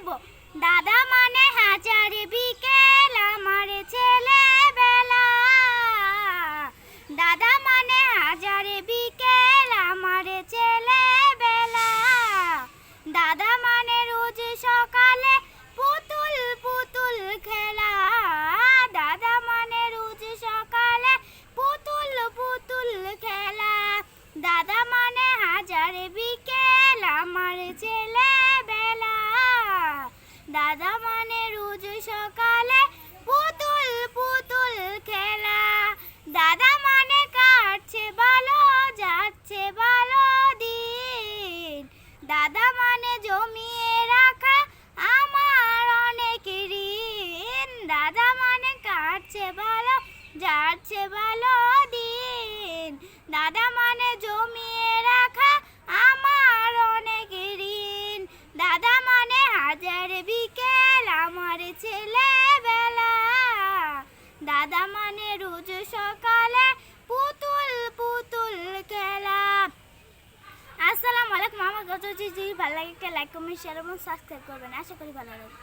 বলব? দাদা মানে হাজারে বিকেল আমার ছেলেবেলা। দাদা মানে হাজার দাদা মানে রোজ সকালে পুতুল পুতুল খেলা। দাদা মানে কাটছে ভালো যাচ্ছে ভালো দিন। দাদা মানে জমিয়ে রাখা আমার অনেক ঋণ। দাদা মানে কাটছে ভালো যাচ্ছে ভালো দিন দাদা মানে রোজ সকালে পুতুল পুতুল খেলা। আসসালামু আলাইকুম, আমার কথা যে ভালো লাগে লাইক কমেন্ট শেয়ার এবং সাবস্ক্রাইব করবেন। আশা করি ভালো লাগবে।